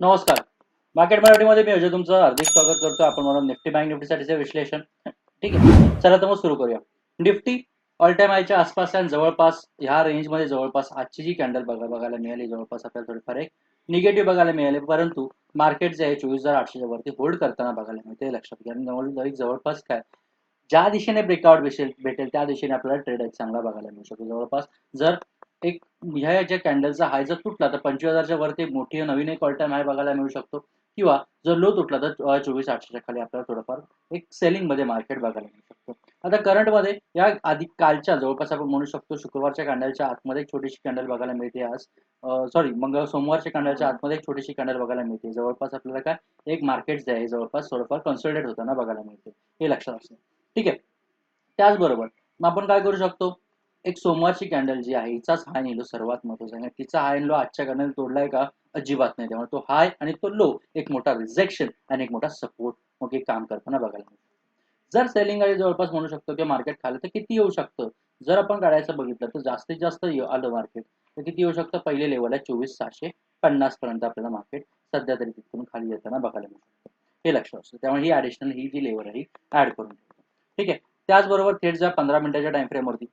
नमस्कार. मार्केट मराठीमध्ये मी अजय तुमचं हार्दिक स्वागत करतो. आपण म्हणून निफ्टी बँक निफ्टीसाठीचे विश्लेषण. ठीक आहे. चला तर मग सुरू करूया. निफ्टी ऑल टाइम आयच्या आसपास आणि जवळपास ह्या रेंजमध्ये जवळपास आजची जी कॅन्डल बघा बघायला मिळाली जवळपास आपल्याला थोडीफार एक निगेटिव्ह बघायला मिळाले. परंतु मार्केट जे आहे चोवीस हजार आठशेच्या वरती होल्ड करताना बघायला मिळते. लक्षात घ्या आणि जवळ जवळपास काय? ज्या दिशेने ब्रेकआउट भेटेल भेटेल त्या दिशेने आपल्याला ट्रेड एक चांगला बघायला मिळू शकतो. जवळपास जर एक ह्या ज्या कॅन्डलचा हाय जर तुटला तर पंचवीस हजारच्या वरती मोठी नवीन एक ऑल टाइम हाय बघायला मिळू शकतो. किंवा जर लो तुटला तर चोवीस आठशेच्या खाली आपल्याला थोडंफार एक सेलिंगमध्ये मार्केट बघायला मिळू शकतो. आता करंटमध्ये या आधी कालच्या जवळपास आपण म्हणू शकतो शुक्रवारच्या कॅन्डलच्या आतमध्ये एक छोटीशी कॅन्डल बघायला मिळते आज. सॉरी मंगळ सोमवारच्या कॅन्डलच्या आतमध्ये एक छोटीशी कॅन्डल बघायला मिळते. जवळपास आपल्याला काय एक मार्केट जे आहे जवळपास थोडंफार कन्सल्टेट होताना बघायला मिळते. हे लक्षात असतं ठीक आहे. त्याचबरोबर मग आपण काय करू शकतो? एक सोमवारची कॅन्डल जी आहे हिचाच हाय नेलो सर्वात महत्त्वाचा. आहे तिचा हाय लो आजच्या कॅन्डल तोडलाय का अजिबात नाही. त्यामुळे तो हाय आणि तो लो एक मोठा रिजेक्शन आणि एक मोठा सपोर्ट मग एक काम करताना बघायला मिळतो. जर सेलिंग गाडी जवळपास म्हणू शकतो की मार्केट खाली तर किती येऊ शकतं? जर आपण काढायचं बघितलं तर जास्तीत जास्त आलं मार्केट तर किती येऊ शकतं? पहिले लेवल आहे चोवीस सहाशे पन्नास पर्यंत आपल्याला मार्केट सध्या तरी तिथून खाली येताना बघायला मिळू शकतं हे लक्षात असतं त्यामुळे ही ॲडिशनल ही जी लेवल आहे ऍड करून ठीक आहे? त्याचबरोबर थेट ज्या पंधरा मिनिटाच्या टाइम फ्रेमवरती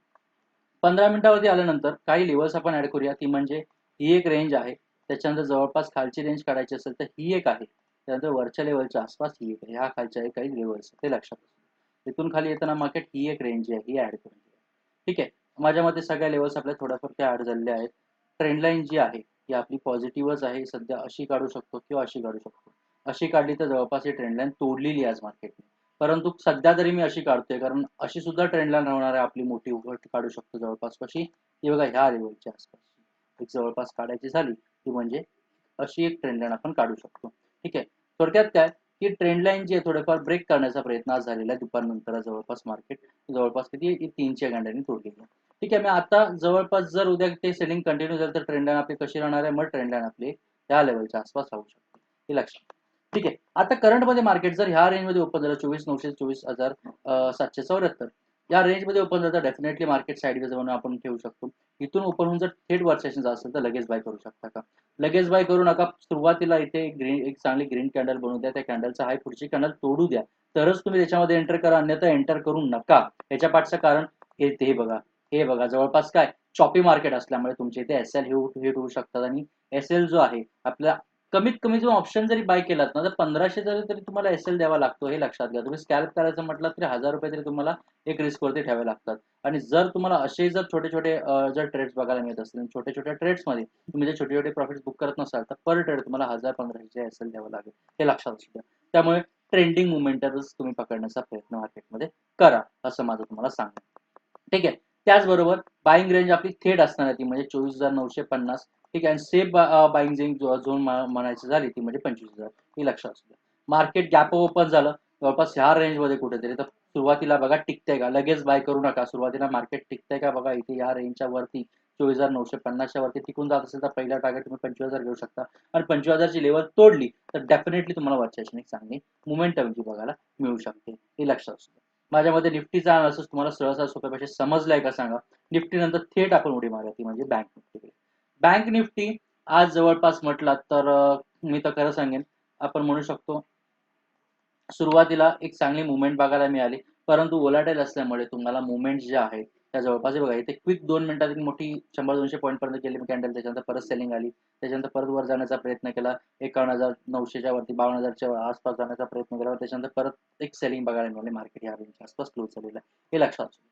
पंधरा मिनिटावरती आल्यानंतर काही लेवल्स आपण ऍड करूया. ती म्हणजे ही एक रेंज आहे. त्याच्यानंतर जवळपास खालची रेंज काढायची असेल तर ही एक आहे. त्यानंतर वरच्या लेवलच्या आसपास ही एक आहे. ह्या खालच्या आहे काही लेवल्स ते लक्षात तिथून इथून खाली येताना मार्केट ही एक रेंज आहे. ही ऍड करून ठीक आहे? माझ्या मते सगळ्या लेवल्स आपल्या थोड्याफार त्या ऍड झालेल्या आहेत. ट्रेंड लाईन जी आहे ती आपली पॉझिटिव्हच आहे. सध्या अशी काढू शकतो किंवा अशी काढू शकतो. अशी काढली तर जवळपास ही ट्रेंड लाईन तोडलेली आज मार्केटने परंतु सध्या तरी मी अशी काढतोय कारण अशी सुद्धा ट्रेंड राहणार आहे आपली मोठी उघड काढू शकतो जवळपास कशी. ती बघा ह्या लेवलच्या आसपास. एक जवळपास काढायची झाली ती म्हणजे अशी एक ट्रेंड लाईन आपण काढू शकतो. ठीक आहे. थोडक्यात काय की ट्रेंड लाईन जी आहे थोडेफार ब्रेक करण्याचा प्रयत्न आज झालेला आहे दुपारनंतर जवळपास मार्केट जवळपास किती तीनशे गांड्यांनी तोडलेली आहे. ठीक आहे मी आता जवळपास जर उद्या ते सेलिंग कंटिन्यू झालं तर ट्रेंड लाईन आपली कशी राहणार आहे? मग ट्रेंड लाईन आपली त्या लेवलच्या आसपास राहू शकते. हे लक्षात ठीक आहे. आता करंटमध्ये मार्केट जर ह्या रेंजमध्ये ओपन झालं चोवीस नऊशे चोवीस हजार सातशे चौऱ्याहत्तर. या रेंजमध्ये ओपन झालं तर डेफिनेटली मार्केट साईडवेज म्हणून आपण ठेवू शकतो. इथून ओपन होऊन जर थेट वर्सेशन जात असेल तर लगेच बाय करू शकता का? लगेच बाय करू नका. सुरुवातीला इथे ग्रीन एक चांगली ग्रीन कॅन्डल बनवू द्या. त्या कॅन्डलचा हाय पुढची कॅन्डल तोडू द्या. तरच तुम्ही त्याच्यामध्ये एंटर करा. अन्यथा एंटर करू नका. याच्या पाठचं कारण हे ते बघा. हे बघा. जवळपास काय? चॉपी मार्केट असल्यामुळे तुमचे इथे एस एल हिट होऊ शकतात. आणि एस एल जो आहे आपल्या कमीत कमी जो ऑप्शन जरी बाय केलात ना तर पंधराशे जरी तरी तुम्हाला एस एल द्यावा लागतो हे लक्षात घ्या. तुम्ही स्कॅल्प करायचं म्हटलं तरी हजार रुपये तरी तुम्हाला एक रिस्कवरती ठेवावे लागतात. आणि जर तुम्हाला असे जर छोटे छोटे जर ट्रेड्स बघायला मिळत असतील छोट्या छोट्या ट्रेड्समध्ये तुम्ही जर छोटे छोटे प्रॉफिट बुक करत नसाल तर पर ट्रेड तुम्हाला हजार पंधराशे एस एल द्यावं लागेल. हे लक्षात असू द्या. त्यामुळे ट्रेंडिंग मुवमेंटच तुम्ही पकडण्याचा प्रयत्न मार्केटमध्ये करा असं माझं तुम्हाला सांगणं ठीक आहे. त्याचबरोबर बाईंग रेंज आपली थेट असणार ती म्हणजे चोवीस हजार नऊशे पन्नास. ठीक आहे. सेफ बाईंग झोन म्हणायची झाली ती म्हणजे पंचवीस हजार. ही लक्षात असू द्या. मार्केट गॅप ओपन झालं. जवळपास ह्या रेंजमध्ये कुठेतरी. तर सुरुवातीला बघा टिकतंय का? लगेच बाय करू नका. सुरुवातीला मार्केट टिकतंय का? बघा इथे या रेंजच्या वरती चोवीस हजार नऊशे पन्नासच्या वरती टिकून जात असेल तर पहिला टार्गेट तुम्ही पंचवीस हजार घेऊ शकता. आणि पंचवीस हजारची लेवल तोडली तर डेफिनेटली तुम्हाला वरच्या एक चांगली मुवमेंटमची बघायला मिळू शकते. हे लक्षात असू द्या. माझ्यामध्ये निफ्टीचा अनालिसिस तुम्हाला सहसा पैसे समजलाय का सांगा? निफ्टी नंतर थेट आपण उडी मारा ती म्हणजे बँक निफ्टीकडे. बँक निफ्टी आज जवळपास म्हटलात तर मी तर खरं सांगेन आपण म्हणू शकतो सुरुवातीला एक चांगली मुवमेंट बघायला मिळाली. परंतु ओलाटेल असल्यामुळे तुम्हाला मुवमेंट जे आहे त्या जवळपास बघा इथे क्विक दोन मिनिटात मोठी शंभर दोनशे पॉईंट पर्यंत गेली कॅन्डल त्याच्यानंतर परत सेलिंग आली. त्याच्यानंतर परत वर जाण्याचा प्रयत्न केला. एकावन्न हजार नऊशेच्या वरती बावन्न हजारच्या आसपास जाण्याचा प्रयत्न केला. त्याच्यानंतर परत एक सेलिंग बघायला मिळाली. मार्केट या रेंजच्या आसपास क्लोज झालेला आहे. हे लक्षात असू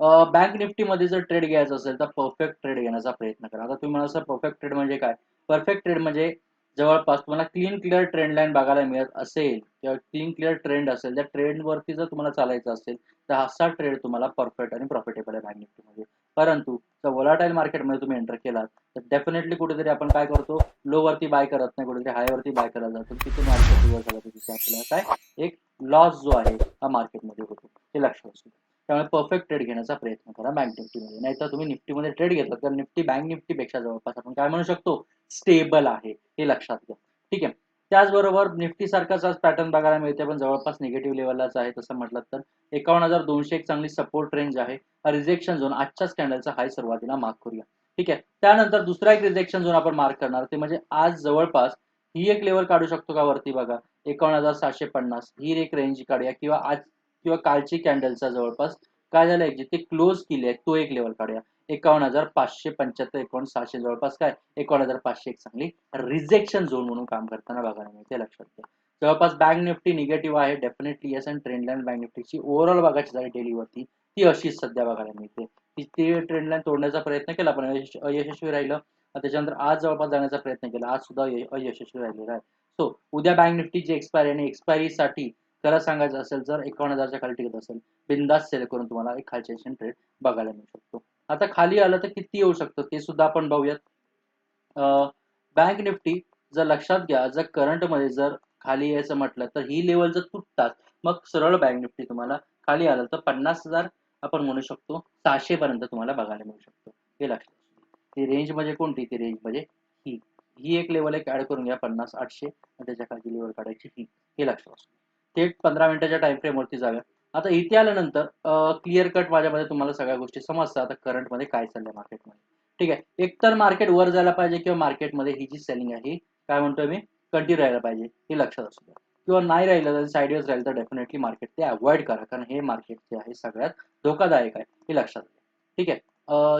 बँक निफ्टीमध्ये जर ट्रेड घ्यायचा असेल तर परफेक्ट ट्रेड घेण्याचा प्रयत्न करा. आता तुम्ही म्हणा सर परफेक्ट ट्रेड म्हणजे काय? परफेक्ट ट्रेड म्हणजे जवळपास तुम्हाला क्लीन क्लिअर ट्रेंड लाईन बघायला मिळत असेल किंवा क्लीन क्लिअर ट्रेंड असेल त्या ट्रेंडवरती जर तुम्हाला चालायचं असेल तर असा ट्रेड तुम्हाला परफेक्ट आणि प्रॉफिटेबल आहे बँक निफ्टीमध्ये. परंतु जर वोलाटाईल मार्केटमध्ये तुम्ही एंटर केलात तर डेफिनेटली कुठेतरी आपण काय करतो? लो वरती बाय करत नाही कुठेतरी हाय वरती बाय करायला जातो. तिथे मार्केट रिव्हर्स झाला आपल्याला काय? एक लॉस जो आहे हा मार्केटमध्ये होतो. हे लक्षात असू त्यामुळे परफेक्ट ट्रेड घेण्याचा प्रयत्न करा बँक निफ्टीमध्ये. नाही तर तुम्ही निफ्टीमध्ये ट्रेड घेतला तर निफ्टी बँक निफ्टीपेक्षा जवळपास आपण काय म्हणू शकतो? स्टेबल आहे हे लक्षात घ्या. ठीक आहे? त्याचबरोबर निफ्टी सारखाच आज पॅटर्न बघायला मिळते पण जवळपास निगेटिव्ह लेवललाच आहे तसं म्हटलं तर. एकावन्न हजार दोनशे एक चांगली सपोर्ट रेंज आहे. रिजेक्शन झोन आजच्याच कॅन्डलचा हाय सुरुवातीला मार्क करूया. ठीक आहे? त्यानंतर दुसरा एक रिजेक्शन झोन आपण मार्क करणार ते म्हणजे आज जवळपास ही एक लेवल काढू शकतो का वरती बघा? एकावन्न हजार सातशे पन्नास ही एक रेंज काढूया. किंवा आज किंवा कालची कॅन्डलचा जवळपास काय झालं जिथे क्लोज केली आहे तो एक लेवल काढूया. एकावन्न हजार पाचशे पंच्याहत्तर एकावन्न सहाशे जवळपास काय? एकावन्न हजार पाचशे एक चांगली रिजेक्शन झोन म्हणून काम करताना बघायला मिळते लक्षात घ्या. जवळपास बँक निफ्टी निगेटिव्ह आहे डेफिनेटली येस आणि ट्रेंडलाईन बँक निफ्टीची ओव्हरऑल बघायची झाली डेलीवरती ती अशीच सध्या बघायला मिळते. ती ट्रेंडलाईन लाईन तोडण्याचा प्रयत्न केला पण अयशस्वी राहिलं. त्याच्यानंतर आज जवळपास जाण्याचा प्रयत्न केला आज सुद्धा अयशस्वी राहिलेला आहे. सो उद्या बँक निफ्टीची एक्सपायरी आणि एक्सपायरीसाठी त्याला सांगायचं असेल जर एकावन्न हजारच्या खाली टिकत असेल बिंदास सेल करून तुम्हाला एक खालचे ट्रेड बघायला मिळू शकतो. आता खाली आलं तर किती येऊ शकतं ते सुद्धा आपण बघूयात. बँक निफ्टी जर लक्षात घ्या जर करंटमध्ये जर खाली यायचं म्हटलं तर ही लेवल जर तुटतात मग सरळ बँक निफ्टी तुम्हाला खाली आलं तर पन्नास हजार आपण म्हणू शकतो सहाशे पर्यंत तुम्हाला बघायला मिळू शकतो. हे लक्षात ती रेंज म्हणजे कोणती? ती रेंज म्हणजे ही. ही एक लेवल एक ऍड करून घ्या पन्नास आठशे आणि त्याच्याखाली लेवल काढायची ही. हे लक्षात असतो थेट पंधरा मिनिटाच्या टाइम फ्रेम वरती जाऊया. आता इथे आल्यानंतर क्लिअर कट माझ्यामध्ये तुम्हाला सगळ्या गोष्टी समजतात. आता करंटमध्ये काय चाललंय मार्केटमध्ये ठीक आहे. एकतर मार्केट वर जायला पाहिजे किंवा मार्केटमध्ये ही जी सेलिंग आहे ही काय म्हणतोय मी? कंटिन्यू राहायला पाहिजे. हे लक्षात असू द्या. किंवा नाही राहिलं तर साईडवेज राहिलं तर डेफिनेटली मार्केट ते अवॉइड करा. कारण हे मार्केट जे आहे सगळ्यात धोकादायक आहे. हे लक्षात घ्या. ठीक आहे.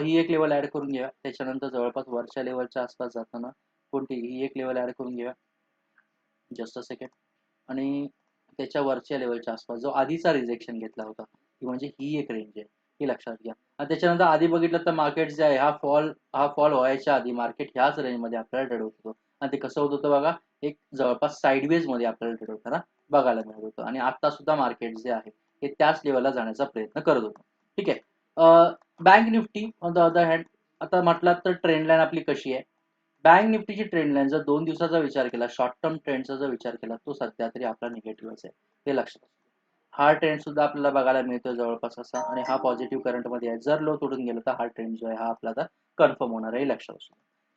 ही एक लेवल ऍड करून घ्या त्याच्यानंतर जवळपास वरच्या लेवलच्या आसपास जाताना कोणती? ही एक लेवल ऍड करून घ्या जस्ट अ सेकंड आणि त्याच्या वरच्या लेवलच्या आसपास जो आधीचा रिजेक्शन घेतला होता. ती म्हणजे ही एक रेंज आहे. ही लक्षात घ्या. आणि त्याच्यानंतर आधी बघितलं तर मार्केट जे आहे हा फॉल हा फॉल व्हायच्या आधी मार्केट ह्याच रेंजमध्ये आपल्याला ट्रेड होत आणि ते कसं होत होतं बघा एक जवळपास साईडवेजमध्ये आपल्याला ट्रेड होताना बघायला मिळत होतं. आणि आता सुद्धा मार्केट जे आहे हे त्याच लेवलला जाण्याचा प्रयत्न करत होतं. ठीक आहे. Bank Nifty on the other hand आता म्हटलं तर ट्रेंड लाईन आपली कशी आहे? बँक निफ्टीची ट्रेंड लाईन जर दोन दिवसाचा विचार केला शॉर्ट टर्म ट्रेंडचा जर विचार केला तो सध्या तरी आपला निगेटिव्हच आहे ते लक्षात हा ट्रेंड सुद्धा आपल्याला बघायला मिळतो जवळपास असा आणि हा पॉझिटिव्ह करंटमध्ये आहे. जर लो तोडून गेला तर हा ट्रेंड जो आहे हा आपला आता कन्फर्म होणार आहे लक्षात असू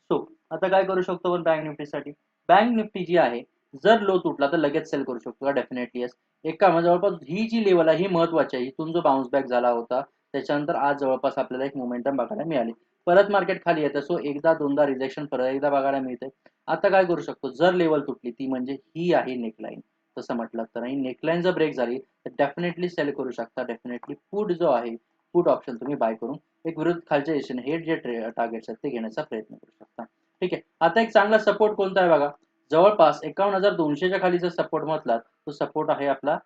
सो आता काय करू शकतो आपण बँक निफ्टीसाठी? बँक निफ्टी जी आहे जर लो तुटला तर लगेच सेल करू शकतो का? डेफिनेटली येस एक काम जवळपास ही जी लेवल आहे ही महत्वाची आहे. इथून जो बाउन्स बॅक झाला होता त्याच्यानंतर आज जवळपास आपल्याला एक मोमेंटम बघायला मिळाली. परत मार्केट खाली येतं. सो एकदा दोनदा रिजेक्शन परत एकदा बघायला मिळते आता काय करू शकतो? जर लेवल तुटली ती म्हणजे ही आहे नेकलाईन तसं म्हटलं तर. आणि नेकलाईन जर ब्रेक झाली तर डेफिनेटली सेल करू शकता. डेफिनेटली पुट जो आहे पुट ऑप्शन तुम्ही बाय करून एक विरुद्ध खालच्या एशियन हे जे टार्गेट्स आहेत ते घेण्याचा प्रयत्न करू शकता. ठीक आहे? आता एक चांगला सपोर्ट कोणता आहे बघा? जवळपास एकावन्न हजार दोनशेच्या खाली जर सपोर्ट म्हटला तो सपोर्ट आहे आपला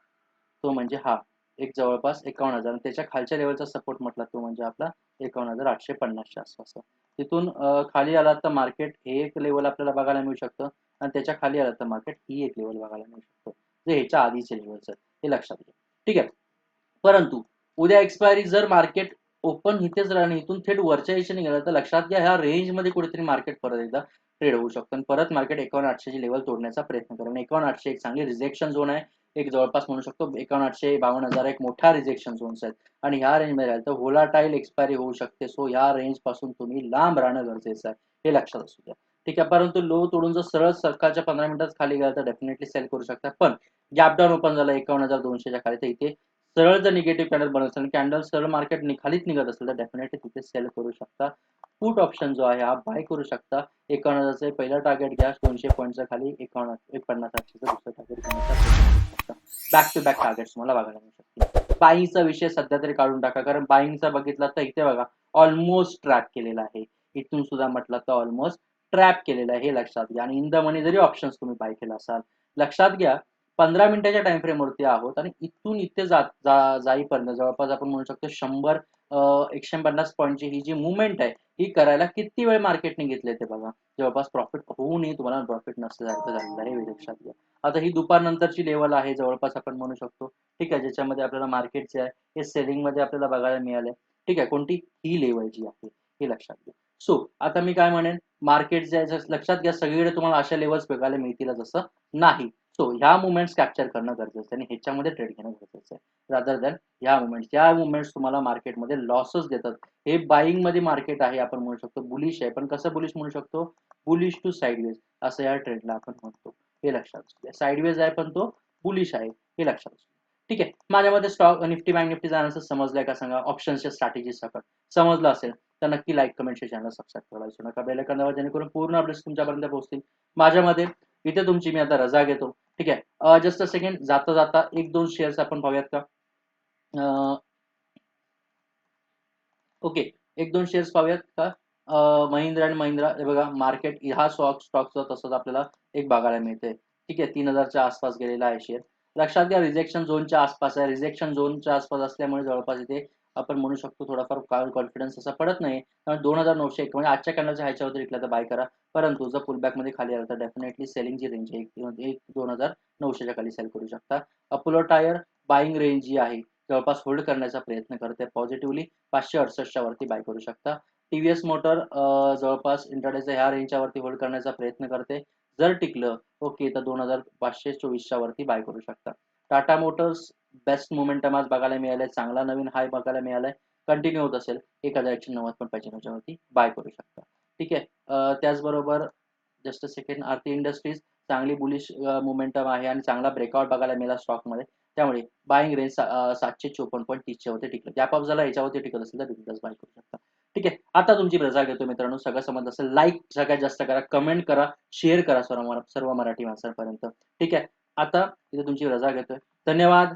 तो म्हणजे हा. एक जवळपास एकावन्न हजार. त्याच्या खालच्या लेवलचा सपोर्ट म्हटला तो म्हणजे आपला एकावन्न हजार आठशे पन्नासच्या आसपास. तिथून खाली आला तर मार्केट हे एक लेवल आपल्याला बघायला मिळू शकतं. आणि त्याच्याखाली आला तर मार्केट ही एक लेवल बघायला मिळू शकतं. जे ह्याच्या आधीचे लेवल्स आहेत हे लक्षात घ्या. ठीक आहे? परंतु उद्या एक्सपायरी जर मार्केट ओपन इथेच राहणे इथून थेट वरच्या दिशेने गेलं तर लक्षात घ्या ह्या रेंजमध्ये कुठेतरी मार्केट परत एकदा ट्रेड होऊ शकतं. आणि परत मार्केट एकावन्न आठशेची लेवल तोडण्याचा प्रयत्न करेल एकावन्न आठशे एक चांगली रिजेक्शन झोन आहे. एक जवळपास म्हणू शकतो एकावन्न आठशे बावन्न हजार एक मोठा रिजेक्शन झोन्स आहेत. आणि ह्या रेंजमध्ये राहील तर होलाटाईल एक्सपायरी होऊ शकते. सो ह्या रेंजपासून तुम्ही लांब राहणं गरजेचं आहे. हे लक्षात असू द्या. ठीक आहे परंतु लो तोडून जर सरळ सकाळच्या पंधरा मिनिटात खाली गेला तर डेफिनेटली सेल करू शकता. पण गॅप डाऊन ओपन झाला एकावन्न हजार दोनशेच्या खाली तर इथे सरळ जर निगेटिव्ह कॅन्डल बनत असेल कॅन्डल सरळ मार्केट खालीच निघत असेल तर डेफिनेटली तिथे सेल करू शकता. पुट ऑप्शन जो आहे हा बाय करू शकता. एकावन्न हजारचं पहिलं टार्गेट घ्या दोनशे पॉईंटच्या खाली एकावन्न एक पन्नास हजारचं दुसरं target back to back targets तुम्हाला बघायला मिळू शकतील. बाईंगचा विषय सध्या तरी काढून टाका कारण बाईंगचा बघितला तर इथे बघा ऑलमोस्ट ट्रॅप केलेला आहे. इथून सुद्धा म्हटलं तर ऑलमोस्ट ट्रॅप केलेला आहे हे लक्षात घ्या. आणि इन द मनी जरी ऑप्शन्स तुम्ही बाय केला असाल लक्षात घ्या पंधरा मिनिटाच्या टाइम फ्रेम आहोत आणि इथून इथे जात जा जाईपर्यंत जवळपास आपण म्हणू शकतो शंभर एकशे पन्नास पॉईंटची ही जी मुवमेंट आहे ही करायला किती वेळ मार्केटने घेतले ते बघा. जवळपास प्रॉफिट होऊनही तुम्हाला प्रॉफिट नसल्यासारखं झालेलं आहे हे लक्षात घ्या. आता ही दुपारनंतरची लेवल आहे जवळपास आपण म्हणू शकतो. ठीक आहे ज्याच्यामध्ये आपल्याला मार्केट जे आहे हे सेलिंगमध्ये आपल्याला बघायला मिळालंय. ठीक आहे कोणती? ही लेवल जी आहे हे लक्षात घ्या. सो आता मी काय म्हणेन? मार्केट जे आहे लक्षात घ्या सगळीकडे तुम्हाला अशा लेवल्स बघायला मिळतील जसं नाही. सो ह्या मुवमेंट्स कॅप्चर करणं गरजेचं आहे आणि ह्याच्यामध्ये ट्रेड घेणं गरजेचं आहे. रादर दॅन ह्या मुवमेंट्स या मुवमेंट्स तुम्हाला मार्केटमध्ये लॉसच देतात हे बाईंगमध्ये मार्केट आहे आपण म्हणू शकतो बुलिश आहे. पण कसं बुलिश म्हणू शकतो? बुलिश टू साईडवेज असं या ट्रेंडला आपण म्हणतो. हे लक्षात असू द्या. साईडवेज आहे पण तो बुलिश आहे हे लक्षात असू ठीक आहे. माझ्यामध्ये स्टॉक निफ्टी बँक निफ्टी जाण्याचं समजलंय का सांगा? ऑप्शन्सच्या स्ट्रॅटेजी सकट. समजलं असेल तर नक्की लाईक कमेंट चॅनल सबस्क्राईब करायला विसरू नका. बेल आयकॉन दाबा जेणेकरून पूर्ण अपडेट्स तुमच्यापर्यंत पोहोचतील. माझ्यामध्ये इथे तुमची मी आता रजा घेतो. ठीक आहे. जस्ट अ सेकंड जाता जाता एक दोन शेअर्स आपण पाहूयात का? ओके एक दोन शेअर्स पाहूयात का? महिंद्रा अँड महिंद्रा हे बघा मार्केट हा स्टॉक स्टॉकचा तसंच आपल्याला एक बघायला मिळते. ठीक आहे तीन हजारच्या आसपास गेलेला आहे शेअर लक्षात घ्या रिजेक्शन झोनच्या आसपास आहे. रिजेक्शन झोनच्या आसपास असल्यामुळे जवळपास इथे आपण म्हणू शकतो थोडाफार कॉन्फिडन्स असा पडत नाही. कारण दोन हजार नऊशे एक म्हणजे आजच्या कॅन्डलच्या ह्याच्यावर विकला तर बाय करा. परंतु जर पुलबॅकमध्ये खाली आला तर डेफिनेटली सेलिंगची रेंज आहे. एक- दोन हजार नऊशेच्या खाली सेल करू शकता. अपोलो टायर बाईंग रेंज जी आहे जवळपास होल्ड करण्याचा प्रयत्न करते पॉझिटिव्हली पाचशे अडसष्टच्या वरती बाय करू शकता. टीव्हीएस मोटर जवळपास इंटरडेच्या ह्या रेंजच्या वरती होल्ड करण्याचा प्रयत्न करते. जर टिकलं ओके तर दोन हजार पाचशे चोवीसच्या वरती बाय करू शकता. टाटा मोटर्स बेस्ट मोमेंटम आज बघायला मिळालाय. चांगला नवीन हाय बघायला मिळालाय. कंटिन्यू होत असेल. एक हजार एकशे नव्वद पण पाहिजे त्याच्यावरती बाय करू शकता. ठीक आहे. त्याचबरोबर जस्ट सेकंड आरती इंडस्ट्रीज चांगली बुलिश मोमेंटम आहे आणि चांगला ब्रेकआउट बघायला मिळाला स्टॉकमध्ये त्यामुळे बाईंग रेंज सातशे चोपन्न पॉईंट तीसच्या वरती टिकलं. त्या पाप झाला याच्यावरती टिकत असेल तर बिझनेस बाय करू शकता. ठीक आहे. आता तुमची रजा घेतो मित्रांनो. सगळं समज असेल लाईक सगळ्यात जास्त करा कमेंट करा शेअर करा सर्व सर्व मराठी माणसांपर्यंत. ठीक आहे. आता इथे तुमची रजा घेतोय. धन्यवाद.